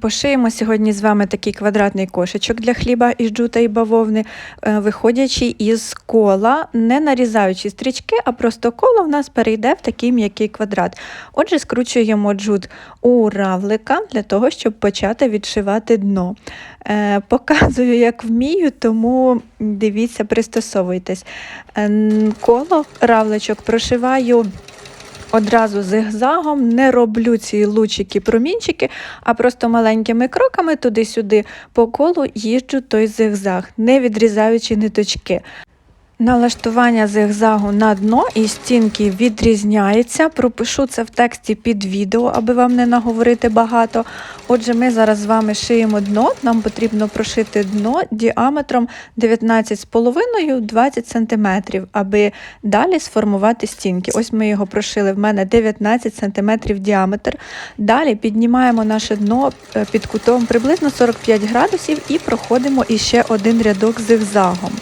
Пошиємо сьогодні з вами такий квадратний кошечок для хліба із джута і бавовни, е, виходячи із кола, не нарізаючи стрічки, а просто коло в нас перейде в такий м'який квадрат. Отже, скручуємо джут у равлика для того, щоб почати відшивати дно. Е, Показую, як вмію, тому дивіться, пристосовуйтесь. Е, Коло равличок прошиваю одразу зигзагом, не роблю ці лучики промінчики, а просто маленькими кроками туди-сюди по колу їжджу той зигзаг, не відрізаючи ниточки. Налаштування зигзагу на дно і стінки відрізняється. Пропишу це в тексті під відео, аби вам не наговорити багато. Отже, ми зараз з вами шиємо дно. Нам потрібно прошити дно діаметром 19,5-20 см, аби далі сформувати стінки. Ось ми його прошили. В мене 19 см діаметр. Далі піднімаємо наше дно е, під кутом приблизно 45 градусів і проходимо іще один рядок зигзагом.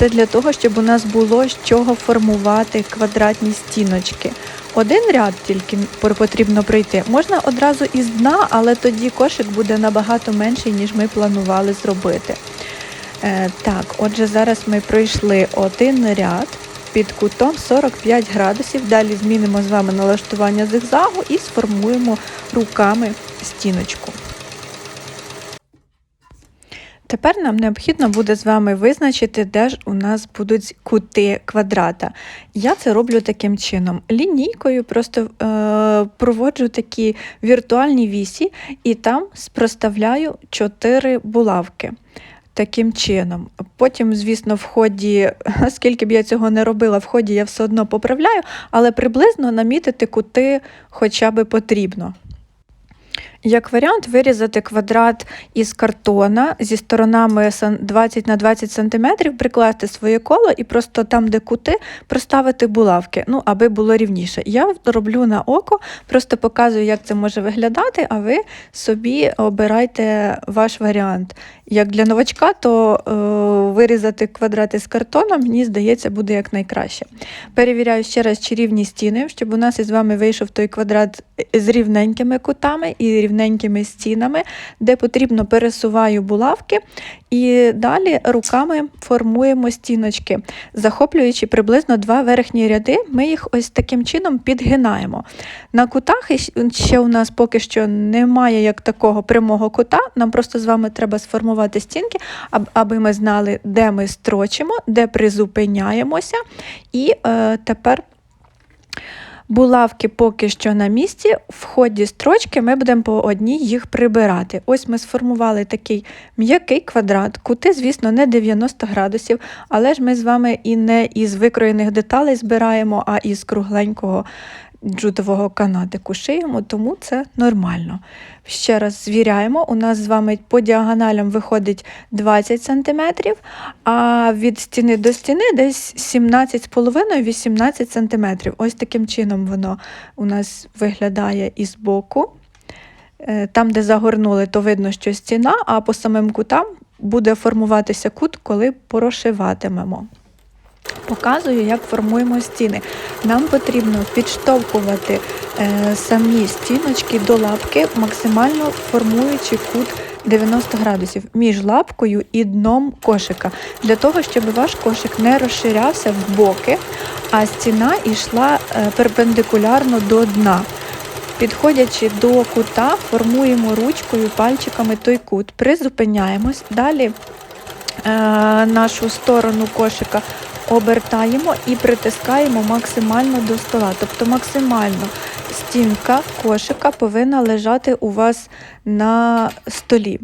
Це для того, щоб у нас було з чого формувати квадратні стіночки. Один ряд тільки потрібно пройти. Можна одразу із дна, але тоді кошик буде набагато менший, ніж ми планували зробити. Е, так, отже, зараз ми пройшли один ряд під кутом 45 градусів. Далі змінимо з вами налаштування зигзагу і сформуємо руками стіночку. Тепер нам необхідно буде з вами визначити, де ж у нас будуть кути квадрата. Я це роблю таким чином. Лінійкою просто е, проводжу такі віртуальні вісі і там спроставляю 4 булавки. Таким чином. Потім, звісно, в ході, скільки б я цього не робила, в ході я все одно поправляю, але приблизно намітити кути хоча б потрібно. Як варіант, вирізати квадрат із картона зі сторонами сан- 20 на 20 см, прикласти своє коло і просто там, де кути, проставити булавки, ну, аби було рівніше. Я роблю на око, просто показую, як це може виглядати, а ви собі обирайте ваш варіант. Як для новачка, то е, вирізати квадрат із картона, мені здається, буде як найкраще. Перевіряю ще раз, чи рівні стіни, щоб у нас із вами вийшов той квадрат з рівненькими кутами і рівненькими стінами, де потрібно пересуваю булавки, і далі руками формуємо стіночки, захоплюючи приблизно два верхні ряди, ми їх ось таким чином підгинаємо. На кутах ще у нас поки що немає як такого прямого кута, нам просто з вами треба сформувати стінки, аби ми знали, де ми строчимо, де призупиняємося. І е, тепер Булавки поки що на місці, в ході строчки ми будемо по одній їх прибирати. Ось ми сформували такий м'який квадрат, кути, звісно, не 90 градусів, але ж ми з вами і не із викроєних деталей збираємо, а із кругленького джутового канатику шиємо, тому це нормально. Ще раз звіряємо, у нас з вами по діагоналям виходить 20 см, а від стіни до стіни десь 17,5-18 см. Ось таким чином воно у нас виглядає із боку. Е, Там, де загорнули, то видно, що стіна, а по самим кутам буде формуватися кут, коли прошиватимемо. Показую, як формуємо стіни. Нам потрібно підштовхувати е, самі стіночки до лапки, максимально формуючи кут 90 градусів між лапкою і дном кошика, для того, щоб ваш кошик не розширявся в боки, а стіна йшла е, перпендикулярно до дна. Підходячи до кута, формуємо ручкою, пальчиками той кут, призупиняємось. Далі е, нашу сторону кошика обертаємо і притискаємо максимально до стола. Тобто максимально стінка кошика повинна лежати у вас на столі.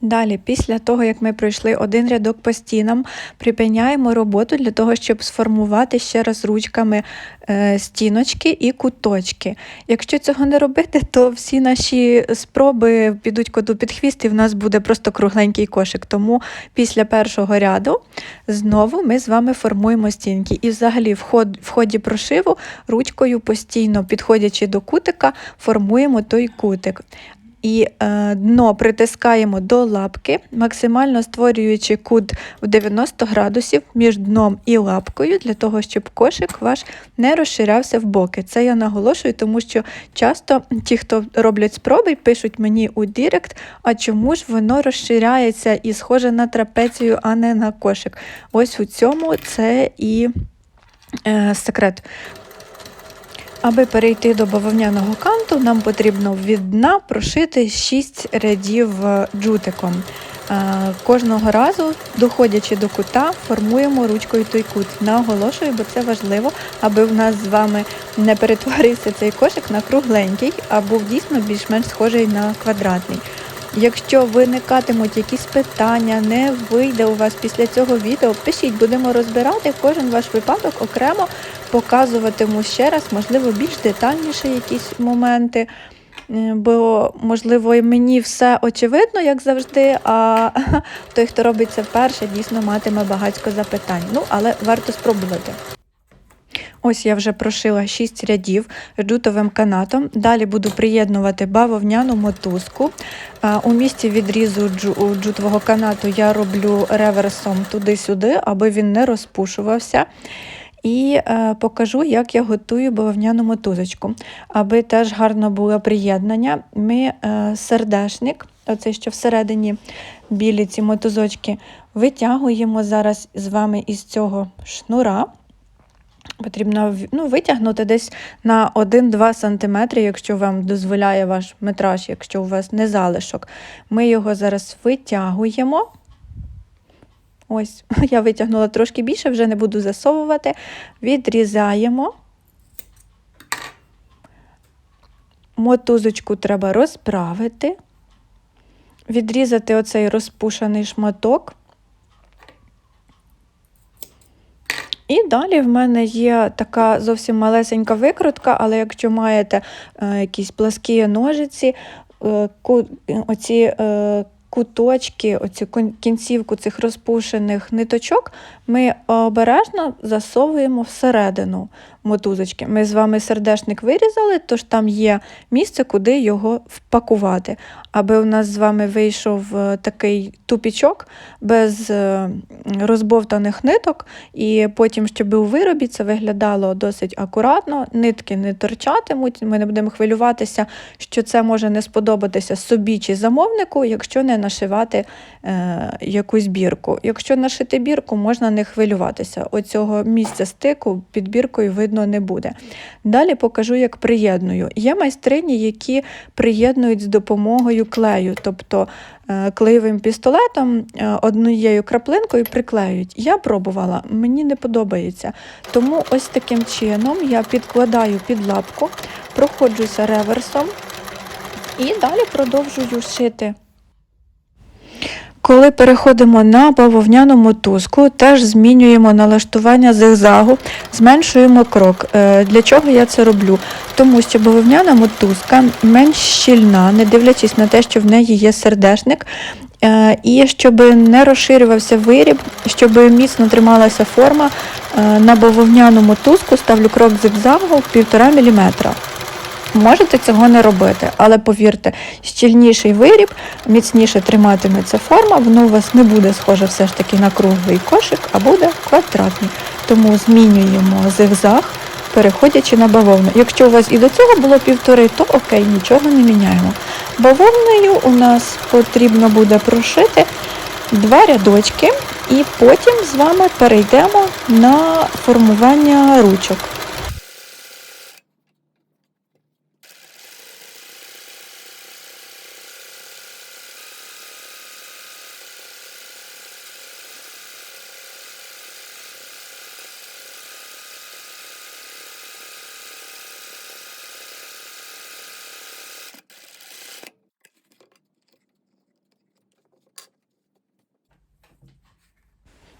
Далі, після того, як ми пройшли один рядок по стінам, припиняємо роботу для того, щоб сформувати ще раз ручками е, стіночки і куточки. Якщо цього не робити, то всі наші спроби підуть коту під хвіст, і в нас буде просто кругленький кошик. Тому після першого ряду знову ми з вами формуємо стінки. І взагалі в, ход, в ході прошиву ручкою постійно підходячи до кутика, формуємо той кутик. І е, дно притискаємо до лапки, максимально створюючи кут в 90 градусів між дном і лапкою, для того, щоб кошик ваш не розширявся в боки. Це я наголошую, тому що часто ті, хто роблять спроби, пишуть мені у Дірект, а чому ж воно розширяється і схоже на трапецію, а не на кошик. Ось у цьому це і е, секрет. Аби перейти до бавовняного канту, нам потрібно від дна прошити 6 рядів е, джутиком. Е, Кожного разу, доходячи до кута, формуємо ручкою той кут. Наголошую, бо це важливо, аби в нас з вами не перетворився цей кошик на кругленький, а був дійсно більш-менш схожий на квадратний. Якщо виникатимуть якісь питання, не вийде у вас після цього відео, пишіть, будемо розбирати кожен ваш випадок окремо, показуватиму ще раз, можливо, більш детальніше якісь моменти. Бо, можливо, і мені все очевидно, як завжди, а той, хто робить це вперше, дійсно матиме багатько запитань. Ну, але варто спробувати. Ось я вже прошила 6 рядів джутовим канатом. Далі буду приєднувати бавовняну мотузку. У місці відрізу джутового канату я роблю реверсом туди-сюди, аби він не розпушувався. І е, покажу, як я готую бавовняну мотузочку. Аби теж гарно було приєднання, ми е, сердешник, оцей, що всередині білі ці мотузочки, витягуємо зараз з вами із цього шнура. Потрібно ну, витягнути десь на 1-2 см, якщо вам дозволяє ваш метраж, якщо у вас не залишок. Ми його зараз витягуємо. Ось, я витягнула трошки більше, вже не буду засовувати. Відрізаємо. Мотузочку треба розправити, відрізати оцей розпушений шматок. І далі в мене є така зовсім малесенька викрутка, але якщо маєте е, якісь пласкі ножиці, е, ку, оці е, куточки, оцю кінцівку цих розпушених ниточок, ми обережно засовуємо всередину мотузочки. Ми з вами сердешник вирізали, тож там є місце, куди його впакувати. Аби у нас з вами вийшов е, такий тупічок без е, розбовтаних ниток, і потім, щоб у виробі це виглядало досить акуратно, нитки не торчатимуть, ми не будемо хвилюватися, що це може не сподобатися собі чи замовнику, якщо не нашивати е, якусь бірку. Якщо нашити бірку, можна не хвилюватися. Оцього місця стику під біркою видно не буде. Далі покажу, як приєдную. Є майстрині, які приєднують з допомогою клею, тобто е, клеєвим пістолетом е, однією краплинкою приклеюють. Я пробувала, мені не подобається. Тому ось таким чином я підкладаю під лапку, проходжуся реверсом і далі продовжую шити. Коли переходимо на бавовняну мотузку, теж змінюємо налаштування зигзагу, зменшуємо крок. Е, Для чого я це роблю? Тому що бавовняна мотузка менш щільна, не дивлячись на те, що в неї є сердешник. Е, І щоб не розширювався виріб, щоб міцно трималася форма, е, на бавовняну мотузку ставлю крок зигзагу 1,5 мм. Можете цього не робити, але повірте, щільніший виріб, міцніше триматиметься форма, воно у вас не буде схоже все ж таки на круглий кошик, а буде квадратний. Тому змінюємо зигзаг, переходячи на бавовну. Якщо у вас і до цього було півтори, то окей, нічого не міняємо. Бавовною у нас потрібно буде прошити два рядочки, і потім з вами перейдемо на формування ручок.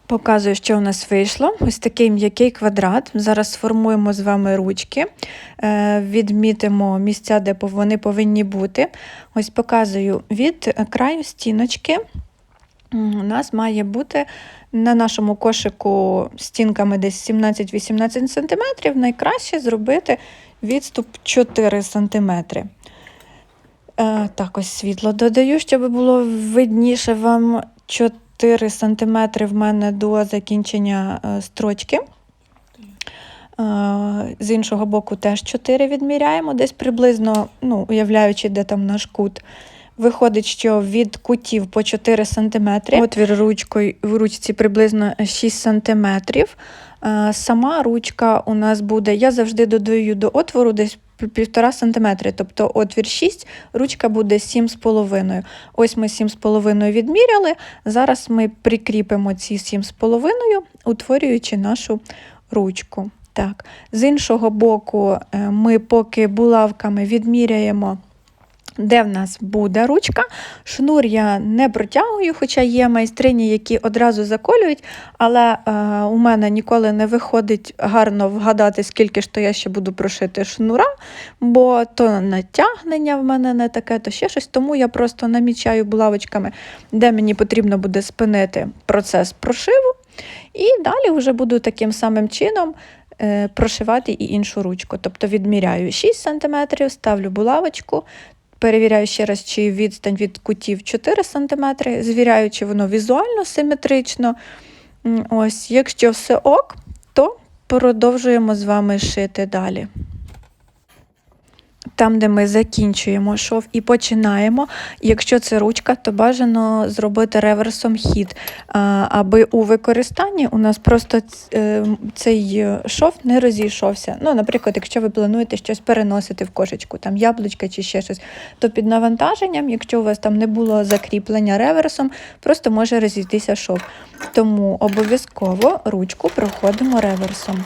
Показую, що у нас вийшло. Ось такий м'який квадрат. Зараз сформуємо з вами ручки, е, відмітимо місця, де вони повинні бути. Ось показую від краю стіночки. У нас має бути на нашому кошику стінками десь 17-18 см. Найкраще зробити відступ 4 см. Е, так, ось світло додаю, щоб було видніше вам 4 см в мене до закінчення е, строчки. Е, З іншого боку теж 4 відміряємо, десь приблизно, ну, уявляючи, де там наш кут. Виходить, що від кутів по 4 см, отвір ручкою в ручці приблизно 6 см. Е, Сама ручка у нас буде, я завжди додаю до отвору десь 1,5 см, тобто отвір 6, ручка буде 7,5. Ось ми 7,5 відміряли. Зараз ми прикріпимо ці 7,5, утворюючи нашу ручку. Так. З іншого боку, е, ми поки булавками відміряємо. Де в нас буде ручка. Шнур я не протягую, хоча є майстрині, які одразу заколюють, але е, у мене ніколи не виходить гарно вгадати, скільки ж то я ще буду прошити шнура, бо то натягнення в мене не таке, то ще щось. Тому я просто намічаю булавочками, де мені потрібно буде спинити процес прошиву. І далі вже буду таким самим чином е, прошивати і іншу ручку. Тобто відміряю 6 см, ставлю булавочку, перевіряю ще раз, чи відстань від кутів 4 см, звіряю, чи воно візуально симетрично. Ось, якщо все ок, то продовжуємо з вами шити далі. Там, де ми закінчуємо шов і починаємо. Якщо це ручка, то бажано зробити реверсом хід, аби у використанні у нас просто е, цей е, шов не розійшовся. Ну, наприклад, якщо ви плануєте щось переносити в кошечку, там яблучка чи ще щось, то під навантаженням, якщо у вас там не було закріплення реверсом, просто може розійтися шов. Тому обов'язково ручку проходимо реверсом.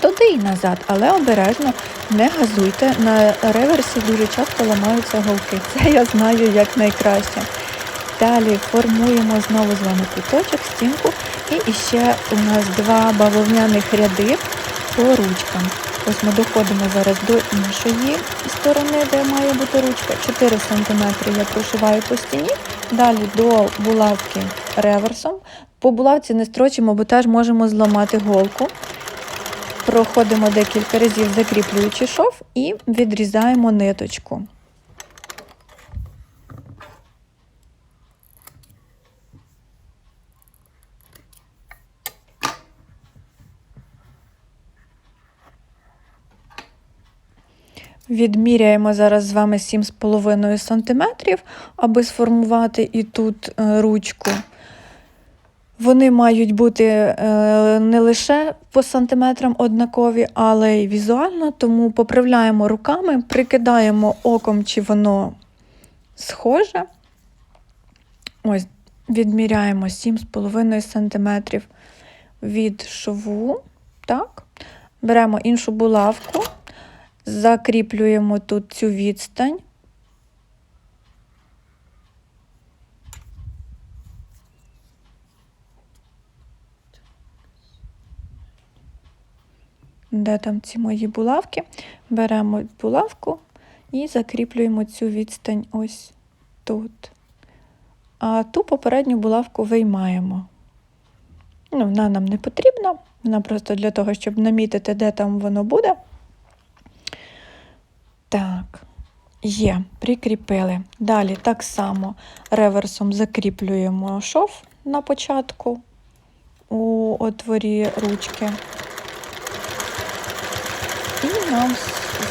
Туди і назад, але обережно не газуйте. На реверсі дуже часто ламаються голки. Це я знаю як найкраще. Далі формуємо знову з вами куточок, стінку. І ще у нас два бавовняних ряди по ручкам. Ось ми доходимо зараз до іншої сторони, де має бути ручка. 4 см я прошиваю по стіні. Далі до булавки реверсом. По булавці не строчимо, бо теж можемо зламати голку. Проходимо декілька разів, закріплюючи шов, і відрізаємо ниточку. Відміряємо зараз з вами 7,5 см, аби сформувати і тут е, ручку. Вони мають бути е, не лише по сантиметрам однакові, але й візуально, тому поправляємо руками, прикидаємо оком, чи воно схоже. Ось, відміряємо 7,5 см від шву. Так. Беремо іншу булавку, закріплюємо тут цю відстань. Де там ці мої булавки. Беремо булавку і закріплюємо цю відстань ось тут. А ту попередню булавку виймаємо. Ну, вона нам не потрібна, вона просто для того, щоб намітити, де там воно буде. Так, є, прикріпили. Далі так само реверсом закріплюємо шов на початку у отворі ручки. Нам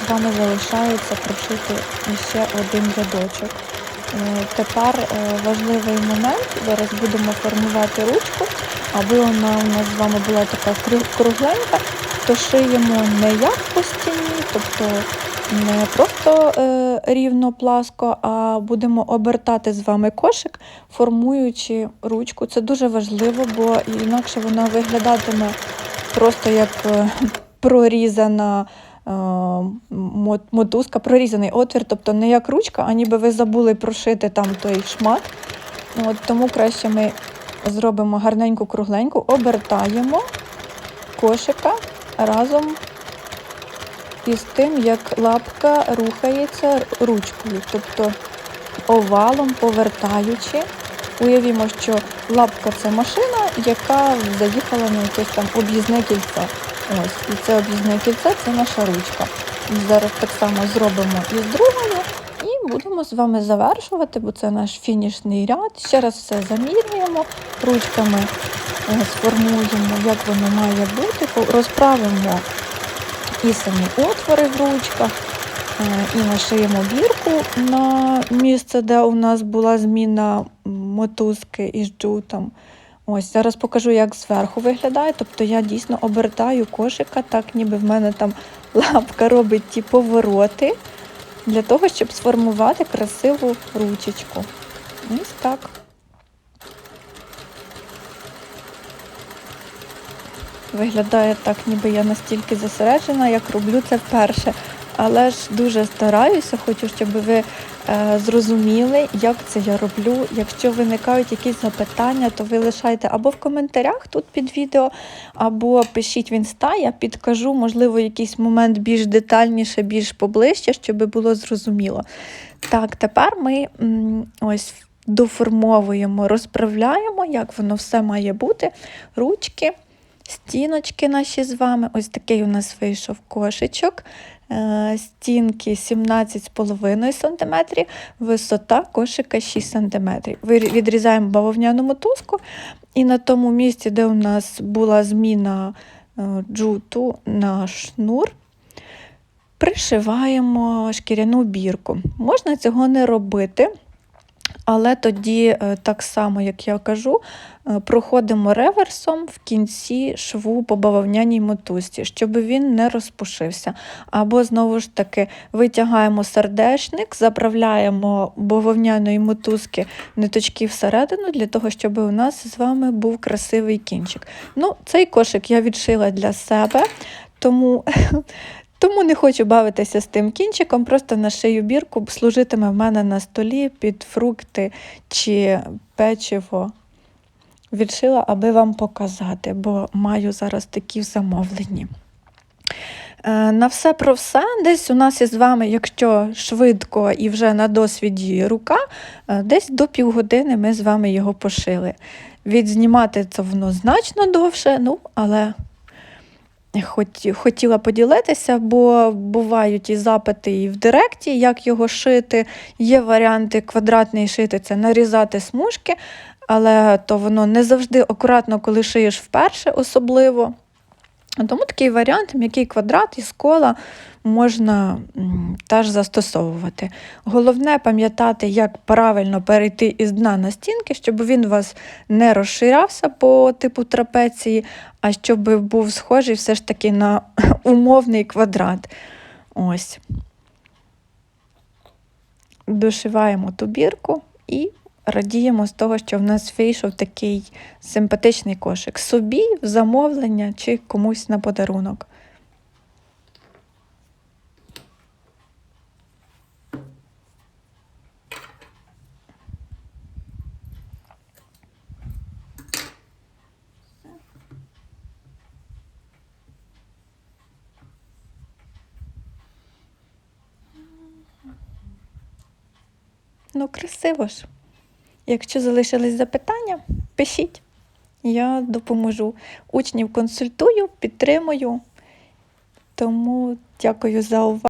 з вами залишається прошити ще один рядочок. Е, Тепер е, важливий момент, зараз будемо формувати ручку, аби вона у нас з вами була така кругленька, то шиємо не як по стіні, тобто не просто е, рівно пласко, а будемо обертати з вами кошик, формуючи ручку. Це дуже важливо, бо інакше вона виглядатиме просто як прорізана мотузка, прорізаний отвір, тобто не як ручка, а ніби ви забули прошити там той шмат. От, тому краще ми зробимо гарненьку кругленьку, обертаємо кошика разом із тим, як лапка рухається ручкою, тобто овалом повертаючи. Уявімо, що лапка це машина, яка заїхала на якесь там об'їзне кільце. Ось, і це об'їзне кільце це наша ручка. Зараз так само зробимо і з другою, і будемо з вами завершувати, бо це наш фінішний ряд. Ще раз все замірюємо, ручками е, сформуємо, як воно має бути, розправимо і самі отвори в ручках, е, і нашиємо бірку на місце, де у нас була зміна мотузки із джутом. Ось зараз покажу, як зверху виглядає. Тобто я дійсно обертаю кошика, так ніби в мене там лапка робить ті повороти для того, щоб сформувати красиву ручечку. Ось так. Виглядає так, ніби я настільки зосереджена, як роблю це вперше. Але ж дуже стараюся, хочу, щоб ви зрозуміли, як це я роблю. Якщо виникають якісь запитання, то ви лишайте або в коментарях тут під відео, або пишіть в інста, я підкажу, можливо, якийсь момент більш детальніше, більш поближче, щоб було зрозуміло. Так, тепер ми ось доформовуємо, розправляємо, як воно все має бути. Ручки, стіночки наші з вами. Ось такий у нас вийшов кошечок. Е, Стінки 17,5 см, висота кошика 6 см. Відрізаємо бавовняну мотузку, і на тому місці, де у нас була зміна е, джуту на шнур, пришиваємо шкіряну бірку. Можна цього не робити. Але тоді, е, так само, як я кажу, е, проходимо реверсом в кінці шву по бавовняній мотузці, щоб він не розпушився. Або, знову ж таки, витягаємо сердечник, заправляємо бавовняної мотузки ниточки всередину, для того, щоб у нас з вами був красивий кінчик. Ну, Цей кошик я відшила для себе, тому тому не хочу бавитися з тим кінчиком, просто на шию бірку служитиме в мене на столі під фрукти чи печиво. Відшила, аби вам показати, бо маю зараз такі в замовленні. Е, На все про все. Десь у нас із вами, якщо швидко і вже на досвіді рука, е, десь до півгодини ми з вами його пошили. Відзнімати це воно значно довше, ну, але Хотіла поділитися, бо бувають і запити і в директі, як його шити. Є варіанти квадратний шити це нарізати смужки, але то воно не завжди акуратно, коли шиєш вперше, особливо. Тому такий варіант, м'який квадрат із кола можна теж застосовувати. Головне пам'ятати, як правильно перейти із дна на стінки, щоб він у вас не розширявся по типу трапеції, а щоб був схожий все ж таки на умовний квадрат. Ось. Дошиваємо ту бірку і радіємо з того, що в нас вийшов такий симпатичний кошик. Собі в замовлення чи комусь на подарунок. Ну, красиво ж. Якщо залишились запитання, пишіть. Я допоможу. Учнів консультую, підтримую. Тому дякую за увагу.